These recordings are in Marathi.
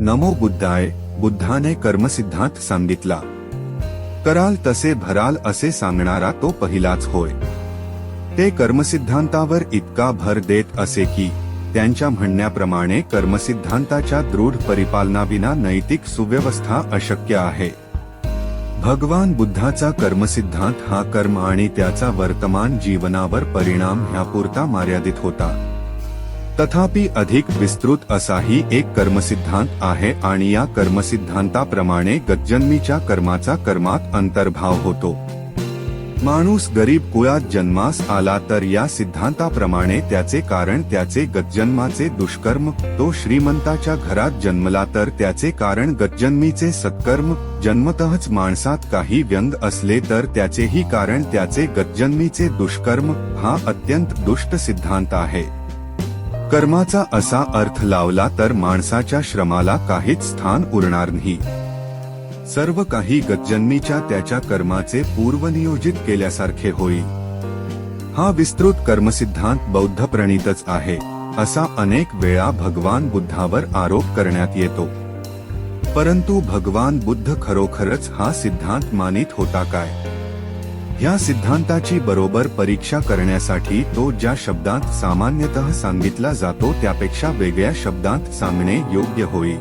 नमो बुद्धाय बुद्धाने कर्मसिद्धांत सांगितला. कराल तसे भराल असे सांगणारा तो पहिलाच होय. ते कर्मसिद्धांतावर इतका भर देत असे की त्यांच्या म्हणण्याप्रमाणे कर्मसिद्धांताच्या दृढ परिपालनाविना नैतिक सुव्यवस्था अशक्य आहे. भगवान बुद्धाचा कर्मसिद्धांत हा कर्म आणि त्याचा वर्तमान जीवनावर परिणाम ह्यापुरता मर्यादित होता. तथापि अधिक विस्तृत असाही एक कर्मसिद्धांत आहे आणि या कर्मसिद्धांताप्रमाणे गतजन्मीच्या कर्माचा कर्मात अंतर्भाव होतो. माणूस गरीब कुळात जन्मास आला तर या सिद्धांताप्रमाणे त्याचे कारण त्याचे गतजन्माचे दुष्कर्म तो श्रीमंताच्या घरात जन्मला तर त्याचे कारण गतजन्मीचे सत्कर्म जन्मतःच माणसात काही व्यंग असले तर त्याचेही कारण त्याचे गतजन्मीचे दुष्कर्म हा अत्यंत दुष्ट सिद्धांत आहे. कर्माचा असा अर्थ लावला तर माणसाच्या श्रमाला काहीच स्थान उरणार नाही. सर्व काही गतजन्मीच्या त्याच्या कर्माचे पूर्वनियोजित केल्यासारखे होईल. हा विस्तृत कर्मसिद्धांत बौद्ध प्रणीतच आहे असा अनेक वेळा भगवान बुद्धावर आरोप करण्यात येतो. परंतु भगवान बुद्ध खरोखरच हा सिद्धांत मानित होता काय? या सिद्धांताची बरोबर परीक्षा करण्यासाठी तो ज्या शब्दांत सामान्यतः सांगितला जातो त्यापेक्षा वेगळ्या शब्दांत सांगणे योग्य होईल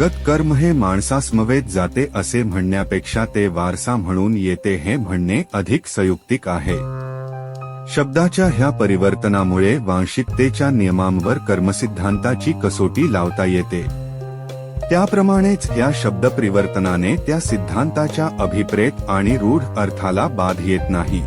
गत कर्म हे माणसासमवेत जाते असे म्हणण्यापेक्षा ते वारसा म्हणून येते हे म्हणणे अधिक संयुक्तिक आहे. शब्दाच्या ह्या परिवर्तनामुळे वांशिकतेच्या नियमांवर कर्मसिद्धांताची कसोटी लावता येते. त्याप्रमाणेच या शब्द परिवर्तनाने त्या सिद्धांताच्या अभिप्रेत आणि रूढ अर्थाला बाध येत नाही.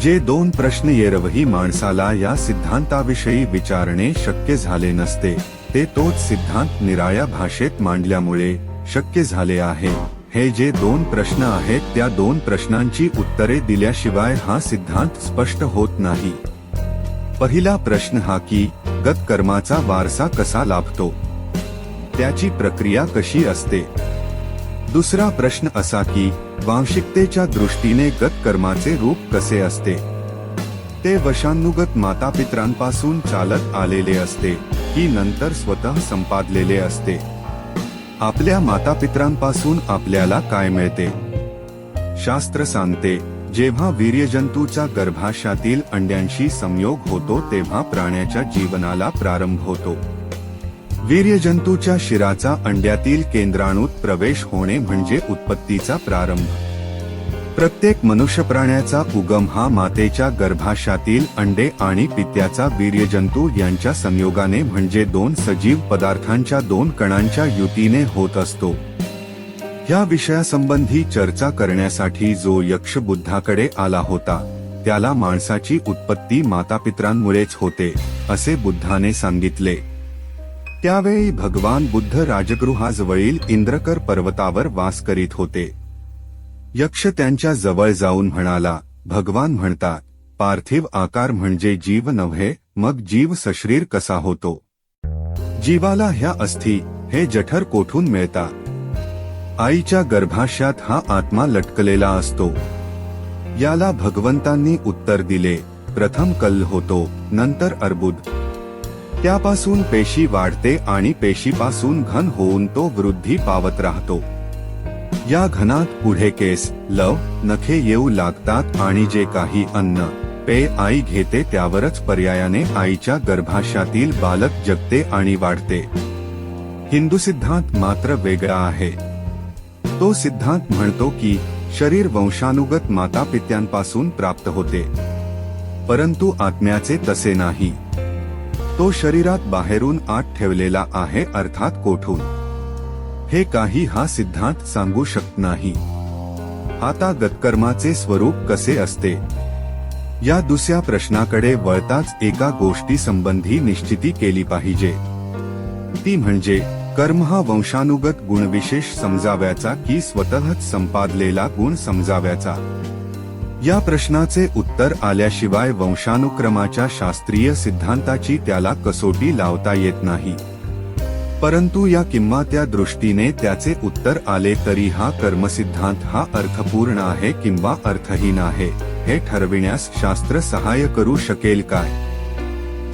जे दोन प्रश्न येरवही माणसाला या सिद्धांताविषयी विचारणे शक्य झाले नसते ते तोच सिद्धांत निराळ्या भाषेत मांडल्यामुळे शक्य झाले आहे. हे जे दोन प्रश्न आहेत त्या दोन प्रश्नांची उत्तरे दिल्याशिवाय हा सिद्धांत स्पष्ट होत नाही. पहिला प्रश्न हा की गतकर्माचा वारसा कसा लाभतो? त्याची प्रक्रिया कशी असते? दुसरा प्रश्न असा की वांशिकतेच्या दृष्टीने गत कर्माचे रूप कसे असते? ते वशानुगत मातापित्रांपासून चालत आलेले असते की नंतर स्वतः संपादलेले असते? आपल्या मातापित्रांपासून आपल्याला काय मिळते? शास्त्र सांगते जेव्हा वीर्यजंतूच्या गर्भाशयातील अंड्यांशी संयोग होतो तेव्हा प्राण्याच्या जीवनाला प्रारंभ होतो. वीर्यजंतूच्या शिराचा अंड्यातील केंद्राणूत प्रवेश होणे म्हणजे उत्पत्तीचा प्रारंभ. प्रत्येक मनुष्य प्राण्याचा उगम हा मातेच्या गर्भाशातील अंडे आणि पित्याचा वीर्यजंतू यांच्या संयोगाने म्हणजे दोन सजीव पदार्थांच्या दोन कणांच्या युतीने होत असतो. या विषयासंबंधी चर्चा करण्यासाठी जो यक्ष बुद्धाकडे आला होता त्याला माणसाची उत्पत्ती मातापित्रांमुळेच होते असे बुद्धाने सांगितले. त्यावेळी भगवान बुद्ध राजगृहाजवळील इंद्रकर पर्वतावर वास करीत होते. यक्ष त्यांच्या जवळ जाऊन म्हणाला भगवान म्हणतात पार्थिव आकार म्हणजे जीव नव्हे मग जीव सशरीर कसा होतो? जीवाला ह्या अस्थी हे जठर कोठून मिळतात आईच्या गर्भाशयात हा आत्मा लटकलेला असतो. याला भगवंतांनी उत्तर दिले प्रथम कल होतो नंतर अर्बुद. त्यापासून पेशी वाढते आणि पेशीपासून घन होऊन तो वृद्धी पावत राहतो. या घनात पुढे केस लव नखे येऊ लागतात आणि जे काही अन्न पे आई घेते त्यावरच पर्यायाने आईच्या गर्भाशातील बालक जगते आणि वाढते. हिंदू सिद्धांत मात्र वेगळा आहे. तो सिद्धांत म्हणतो की शरीर वंशानुगत माता पित्यांपासून प्राप्त होते. परंतु आत्म्याचे तसे नाही. तो शरीरात बाहेरून आत ठेवलेला आहे अर्थात कोठून? हे काही हा सिद्धांत सांगू शकत नाही. आता गतकर्माचे स्वरूप कसे असते? या दुसऱ्या प्रश्नाकडे वळताच एका गोष्टी संबंधी निश्चिती केली पाहिजे. ती म्हणजे कर्म हा वंशानुगत गुणविशेष समजाव्याचा की स्वतःच संपादलेला गुण समजाव्याचा. या प्रश्नाचे उत्तर आल्याशिवाय वंशानुक्रमाच्या शास्त्रीय सिद्धांताची त्याला कसोटी लावता येत नाही. परंतु या किंवा त्या दृष्टीने त्याचे उत्तर आले तरी हा कर्मसिद्धांत हा अर्थपूर्ण आहे किंवा अर्थहीन आहे हे ठरविण्यास शास्त्र सहाय्य करू शकेल काय?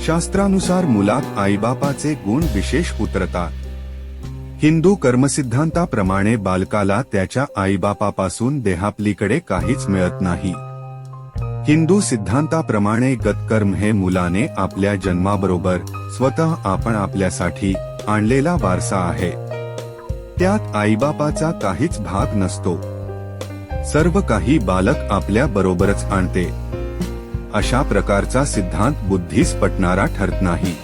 शास्त्रानुसार मुलात आईबापाचे गुण विशेष उतरतात. हिंदू कर्मसिद्धांताप्रमाणे बालकाला त्याच्या आईबापापासून देहापलीकडे काहीच मिळत नाही. हिंदू सिद्धांताप्रमाणे गतकर्म हे मुलाने आपल्या जन्माबरोबर स्वतः आपण आपल्यासाठी आणलेला वारसा आहे. त्यात आईबापाचा काहीच भाग नसतो. सर्व काही बालक आपल्या बरोबरच आणते. अशा प्रकारचा सिद्धांत बुद्धीस पटणारा ठरत नाही.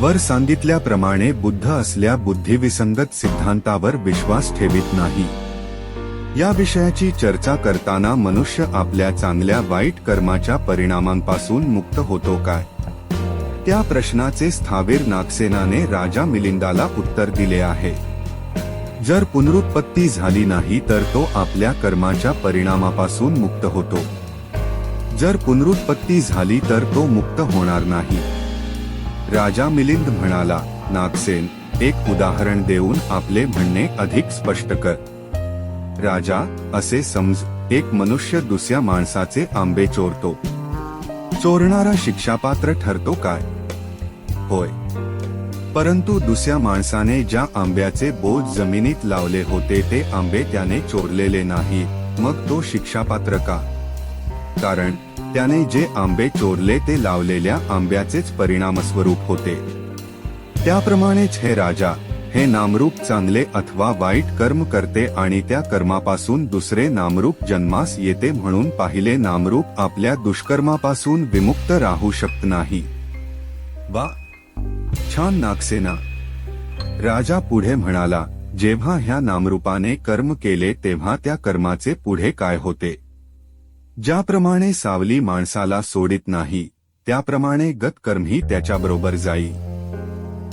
वर सांगितल्याप्रमाणे बुद्ध असल्या बुद्धिविसंगत सिद्धांतावर विश्वास ठेवित नाही. या विषयाची चर्चा करताना मनुष्य आपल्या चांगल्या वाईट कर्माच्या परिणामांपासून मुक्त होतो काय? त्या प्रश्नाचे स्थावीर नागसेनाने राजा मिलिंदाला उत्तर दिले आहे. जर पुनरुत्पत्ती झाली नाही तर तो आपल्या कर्माच्या परिणामापासून मुक्त होतो. जर पुनरुत्पत्ती झाली तर तो मुक्त होणार नाही. राजा मिलिंद म्हणाला नागसेन एक उदाहरण देऊन आपले म्हणणे अधिक स्पष्ट कर. राजा असे समज एक मनुष्य दुसऱ्या माणसाचे आंबे चोरतो. चोरणारा शिक्षापात्र ठरतो काय? होय. परंतु दुसऱ्या माणसाने ज्या आंब्याचे बोज जमिनीत लावले होते ते आंबे त्याने चोरलेले नाही मग तो शिक्षापात्र का? कारण त्याने जे आंबे चोरले ते लावलेल्या आंब्याचेच परिणामस्वरूप होते. त्याप्रमाणेच हे राजा हे नामरूप चांगले अथवा वाईट कर्म करते आणि त्या कर्मापासून दुसरे नामरूप जन्मास येते म्हणून पाहिले नामरूप आपल्या दुष्कर्मापासून विमुक्त राहू शकत नाही. वा! छान नागसेना! राजा पुढे म्हणाला जेव्हा ह्या नामरूपाने कर्म केले तेव्हा त्या कर्माचे पुढे काय होते? ज्याप्रमाणे सावली माणसाला सोडित नाही त्याप्रमाणे गतकर्मही त्याच्याबरोबर जाई.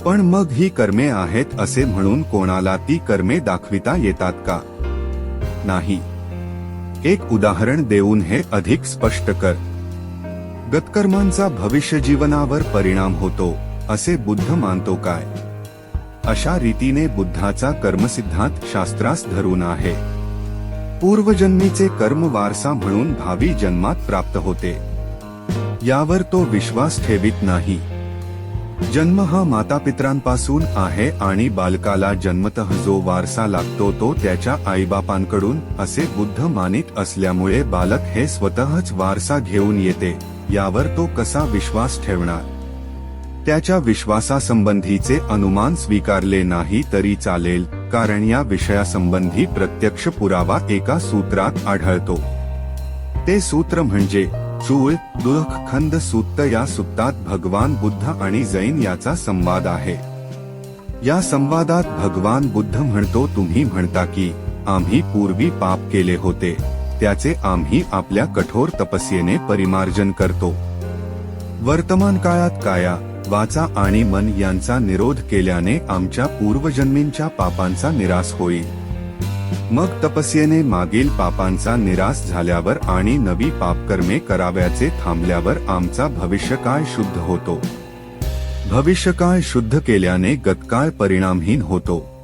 पण मग ही कर्मे आहेत असे म्हणून कोणाला ती कर्मे दाखविता येतात का? नाही. एक उदाहरण देऊन हे अधिक स्पष्ट कर. गतकर्मांचा भविष्य जीवनावर परिणाम होतो असे बुद्ध मानतो काय? अशा रीतीने बुद्धाचा कर्मसिद्धांत शास्त्रास धरून आहे. पूर्वजन्मीचे कर्म वारसा म्हणून भावी जन्मात प्राप्त होते. यावर तो विश्वास ठेवित नाही. जन्म हा मातापित्रांपासून आहे आणि बालकाला जन्मतः जो वारसा लागतो तो त्याच्या आईबापांकडून असे बुद्ध मानित असल्यामुळे बालक हे स्वतःच वारसा घेऊन येते यावर तो कसा विश्वास ठेवणार? त्याच्या विश्वासासंबंधीचे अनुमान स्वीकारले नाही तरी चालेल. कारण या विषयासंबंधी प्रत्यक्ष पुरावा एका सूत्रात आढळतो. ते सूत्र म्हणजे चूळ दुःख खंद सूत्त या सुत्तात भगवान बुद्ध आणि जैन याचा संवाद आहे. या संवादात भगवान बुद्ध म्हणतो तुम्ही म्हणता की आम्ही पूर्वी पाप केले होते. त्याचे आम्ही आपल्या कठोर तपस्येने परिमार्जन करतो. वर्तमान काळात काया वाचा आणि मन यांचा निरोध केल्याने आमच्या पूर्वजन्मींच्या पापांचा निराश होईल. मग तपस्येने मागील पापांचा निराश झाल्यावर आणि नवी पापकर्मे कराव्याचे थांबल्यावर आमचा भविष्यकाळ शुद्ध होतो? भविष्यकाळ शुद्ध केल्याने गतकाळ परिणामहीन होतो?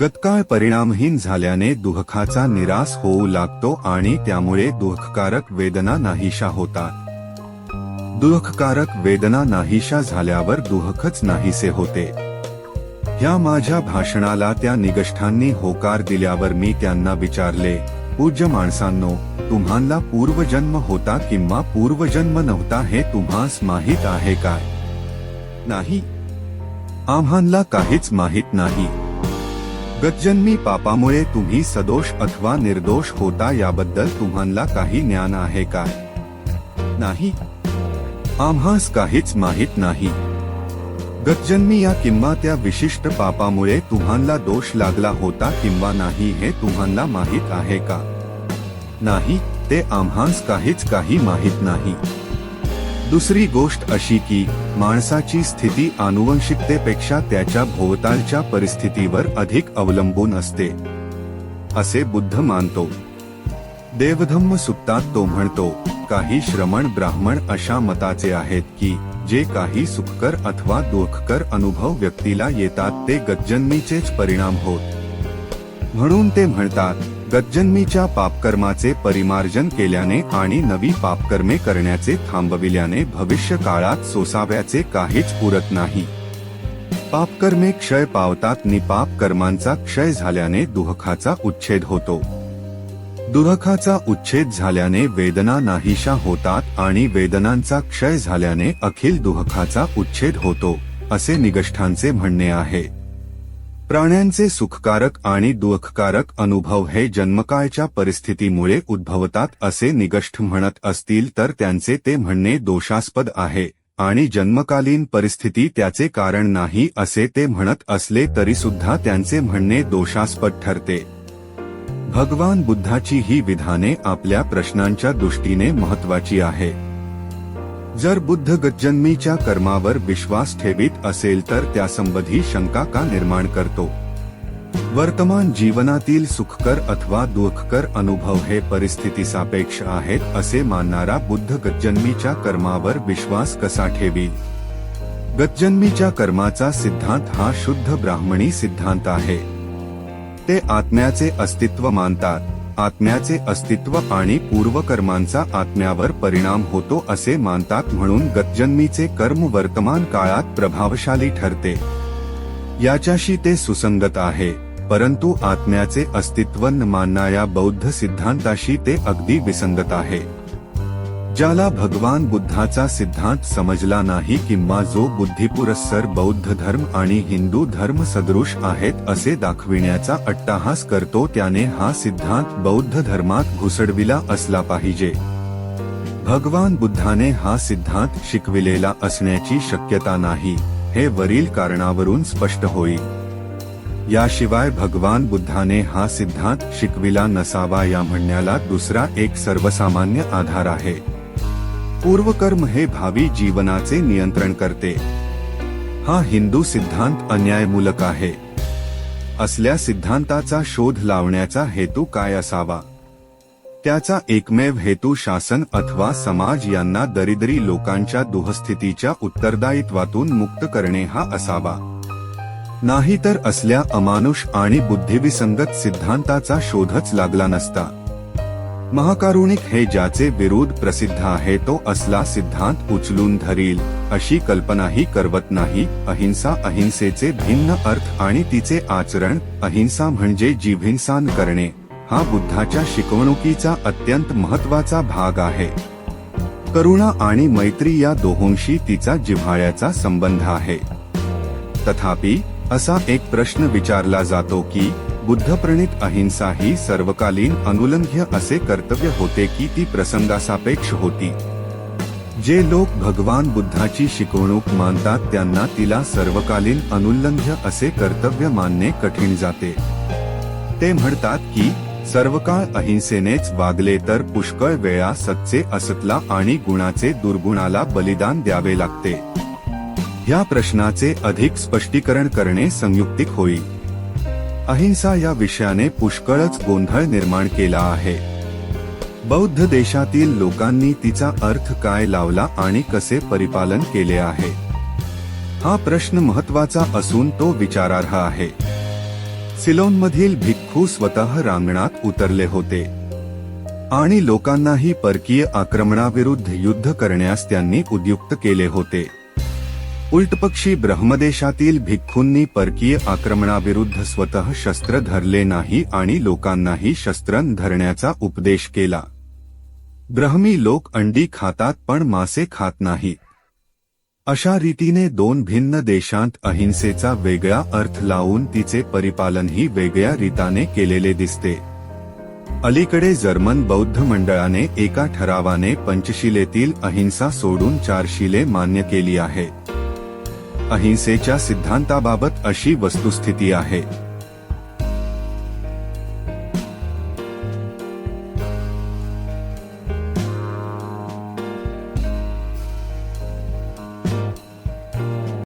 गतकाळ परिणामहीन झाल्याने दुःखाचा निराश होऊ लागतो आणि त्यामुळे दुःखकारक वेदना नाहीशा होतात. दुःखकारक वेदना नाहीशा झाल्यावर दुःखच नाहीसे होते. या माझ्या भाषणाला त्या निगष्ठांनी होकार दिल्यावर मी त्यांना विचारले पूज्य माणसांनो तुम्हाला पूर्वजन्म होता किंवा पूर्वजन्म नव्हता हे तुम्हास माहीत आहे काय नाही. आम्हाला काहीच माहीत नाही. गतजन्मी पापामुळे तुम्ही सदोष अथवा निर्दोष होता याबद्दल तुम्हाला काही ज्ञान आहे काय नाही. आम्हास काहीच माहीत नाही. गतजन्मी या किंवा त्या विशिष्ट पापामुळे तुम्हाला दोष लागला होता किंवा नाही हे तुम्हाला माहीत आहे का? नाही ते आम्हास काहीच काही माहीत नाही. दुसरी गोष्ट अशी की माणसाची स्थिती आनुवंशिकतेपेक्षा त्याच्या भोवतालच्या परिस्थितीवर अधिक अवलंबून असते. असे बुद्ध मानतो. देवधम्म सुत्तात तो म्हणतो काही श्रमण ब्राह्मण अशा मताचे आहेत की जे काही सुखकर अथवा दुःखकर अनुभव व्यक्तीला येतात ते गज्जन्मीचेच परिणाम होत. म्हणून ते म्हणतात गज्जन्मीच्या पापकर्माचे परिमार्जन केल्याने आणि नवी पापकर्मे करण्याचे थांबविल्याने भविष्य काळात सोसाव्याचे काहीच उरत नाही. पापकर्मे क्षय पावतात नि कर्मांचा क्षय झाल्याने दुःखाचा उच्छेद होतो. दुरखाचा उच्छेद झाल्याने वेदना नाहीशा होतात आणि वेदनांचा क्षय झाल्याने अखिल दुःखाचा उच्छेद होतो असे निगष्ठांचे म्हणणे आहे. प्राण्यांचे सुखकारक आणि दुःखकारक अनुभव हे जन्मकाळच्या परिस्थितीमुळे उद्भवतात असे निगष्ठ म्हणत असतील तर त्यांचे ते म्हणणे दोषास्पद आहे आणि जन्मकालीन परिस्थिती त्याचे कारण नाही असे ते म्हणत असले तरीसुद्धा त्यांचे म्हणणे दोषास्पद ठरते. भगवान बुद्धाची ही विधाने आपल्या प्रश्नांच्या दृष्टीने महत्वाची आहे. जर बुद्ध गज्जन्मीच्या कर्मावर विश्वास ठेवीत असेल तर त्यासंबंधी शंका का निर्माण करतो? वर्तमान जीवनातील सुखकर अथवा दुःखकर अनुभव हे परिस्थिती सापेक्ष आहेत असे मानणारा बुद्ध गज्जन्मीच्या कर्मावर विश्वास कसा ठेवी गज्जन्मीच्या कर्माचा सिद्धांत हा शुद्ध ब्राह्मणी सिद्धांत आहे. ते आत्म्याचे अस्तित्व मानतात. आत्म्याचे अस्तित्व आणि पूर्वकर्मांचा आत्म्यावर परिणाम होतो असे मानतात म्हणून गतजन्मीचे कर्म वर्तमान काळात प्रभावशाली ठरते. याच्याशी ते सुसंगत आहे परंतु आत्म्याचे अस्तित्व न मानणाऱ्या बौद्ध सिद्धांताशी ते अगदी विसंगत आहे. ज्याला भगवान बुद्धाचा सिद्धांत समजला नाही किंवा जो बुद्धिपुरस्सर बौद्ध धर्म आणि हिंदू धर्म सदृश आहेत असे दाखविण्याचा अट्टाहास करतो त्याने हा सिद्धांत बौद्ध धर्मात घुसडविला असला पाहिजे. भगवान बुद्धाने हा सिद्धांत शिकविलेला असण्याची शक्यता नाही हे वरील कारणावरून स्पष्ट होईल याशिवाय भगवान बुद्धाने हा सिद्धांत शिकविला नसावा या म्हणण्याला दुसरा एक सर्वसामान्य आधार आहे. पूर्वकर्म हे भावी जीवनाचे नियंत्रण करते. हा हिंदू सिद्धांत अन्यायमूलक आहे. असल्या सिद्धांताचा शोध लावण्याचा हेतू काय असावा? त्याचा एकमेव हेतू शासन अथवा समाज यांना दरिद्री लोकांच्या दुःस्थितीच्या उत्तरदायित्वातून मुक्त करणे हा असावा. नाहीतर असल्या अमानुष आणि बुद्धिविसंगत सिद्धांताचा शोधच लागला नसता. महाकारुणिक हे ज्याचे विरोध प्रसिद्ध आहे तो असला सिद्धांत उचलून धरील. अशी कल्पनाही करवत नाही. अहिंसा अहिंसेचे भिन्न अर्थ आणि तिचे आचरण. अहिंसा म्हणजे जिव्हिंसान करणे. हा बुद्धाच्या शिकवणुकीचा अत्यंत महत्त्वाचा भाग आहे. करुणा आणि मैत्री या दोहोंशी तिचा जिव्हाळ्याचा संबंध आहे. तथापि असा एक प्रश्न विचारला जातो की बुद्धप्रणित अहिंसा ही सर्वकालीन अनुलंघ्य असे कर्तव्य होते की ती प्रसंगासापेक्ष होती. जे लोक भगवान बुद्धाची शिकवणूक मानतात त्यांना तिला सर्वकालीन अनुल्लंघ्य असे कर्तव्य मानणे कठीण जाते. ते म्हणतात की सर्वकाळ अहिंसेनेच वागले तर पुष्कळ वेळा सच्चे असतला आणि गुणाचे दुर्गुणाला बलिदान द्यावे लागते. ह्या प्रश्नाचे अधिक स्पष्टीकरण करणे संयुक्तिक होईल. अहिंसा या विषयाने पुष्कळच गोंधळ निर्माण केला आहे. बौद्ध देशातील लोकांनी तिचा अर्थ काय लावला आणि कसे परिपालन केले आहे? हा प्रश्न महत्त्वाचा असून तो विचारार्ह आहे. सिलोनमधील भिक्खू स्वतः रांगणात उतरले होते. आणि लोकांनाही परकीय आक्रमणाविरुद्ध युद्ध करण्यास त्यांनी उद्युक्त केले होते. उलटपक्षी ब्रह्मदेशातील भिक्खूंनी परकीय आक्रमणाविरुद्ध स्वतः शस्त्र धरले नाही आणि लोकांनाही शस्त्र धरण्याचा उपदेश केला. ब्रह्मी लोक अंडी खातात पण मासे खात नाहीत अशा रीतीने दोन भिन्न देशांत अहिंसेचा वेगळा अर्थ लावून तिचे परिपालनही वेगळ्या रीताने केलेले दिसते. अलीकडे जर्मन बौद्ध मंडळाने एका ठरावाने पंचशिलेतील अहिंसा सोडून चारशिले मान्य केली आहे. अहिंसेच्या सिद्धांताबाबत अशी वस्तुस्थिती आहे.